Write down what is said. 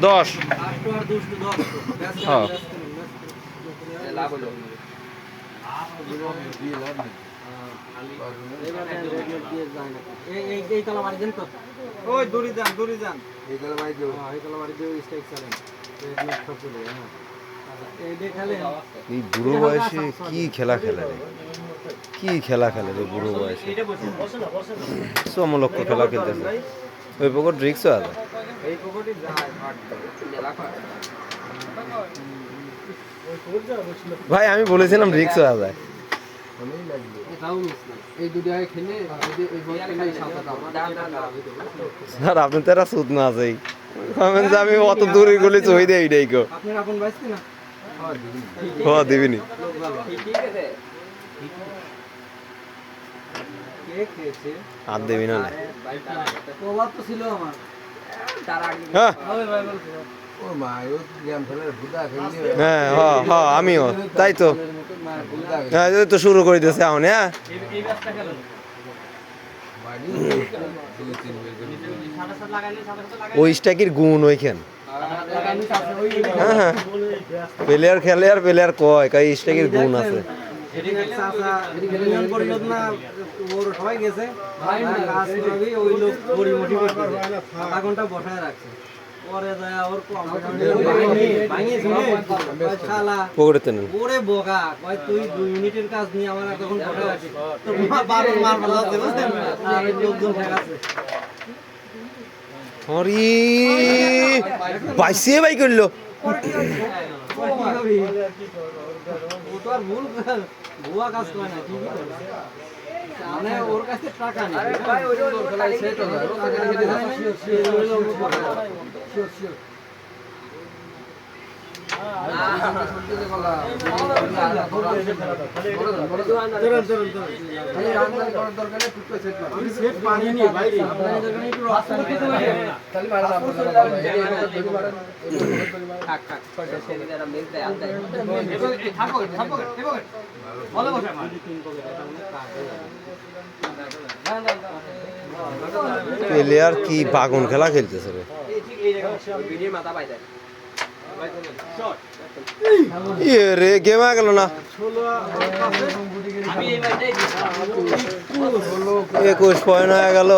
দশ। হ্যাঁ। দিয়ে এই এই এই তলা মারি দেন তো ওই দড়ি যান দড়ি যান হ্যাঁ, এই তলা দিয়ে স্ট্রাইক চালেন সব চলে যায়, হ্যাঁ এই বুড়ো বয়সে কি খেলা খেলে রে? কি খেলা খেলে রে বুড়ো বয়সে? সমলক্ষ খেলা খেলতেছে। ওই পকর ড্রিক্সও আছে এই পকেটে যায় ভাই আমি বলেছিলাম রিক্সও আছে স্যার আপনি তো এরা সুদ না আছেই। আমি অত দূরে গলি চই দেই এইটাই না হ দিবিনি। ঠিক আছে। কে আর দিবি না। প্রভাব তো ছিল আমার। হ্যাঁ। হ্যাঁ আমিও। তাই তো। হ্যাঁ তো শুরু করে দিয়েছে এখন হ্যাঁ। ওই স্ট্যাকের গুণ ওইখান। ওই হ্যাঁ হ্যাঁ। প্লেয়ার খেলে আর প্লেয়ার কয় কাই স্ট্যাকের গুণ আছে। পরিষদ না ওর সবাই গেছে। ওই লোক গড়ি আধা ঘণ্টা বসায় রাখছে। পরে যায় ওর ভাঙিয়ে শুনে শালা? পকড়েতে নেন ওরে বোকা কয় তুই দুই মিনিটের কাজ নিয়ে আমার তখন আছিস? বারো মার আর লোকজন ঠেকাচ্ছে। হরি বাইসিয়ে বাই করল। ও? ও তো আর ভুল ভুয়া কাজ করে না ঠিকই করে মানে ওর কাছে টাকা নেই। আরে ভাই ওই ওই খালি সেট হলো আমি সেট পানি নিয়ে বাইরে আপনাদের দোকানে একটু রক্ত প্লেয়ার কি বাগুন খেলা খেলতেছে রে? মাথা পাই রে গেম আ গেল না। একুশ পয়েন্ট হয়ে গেল।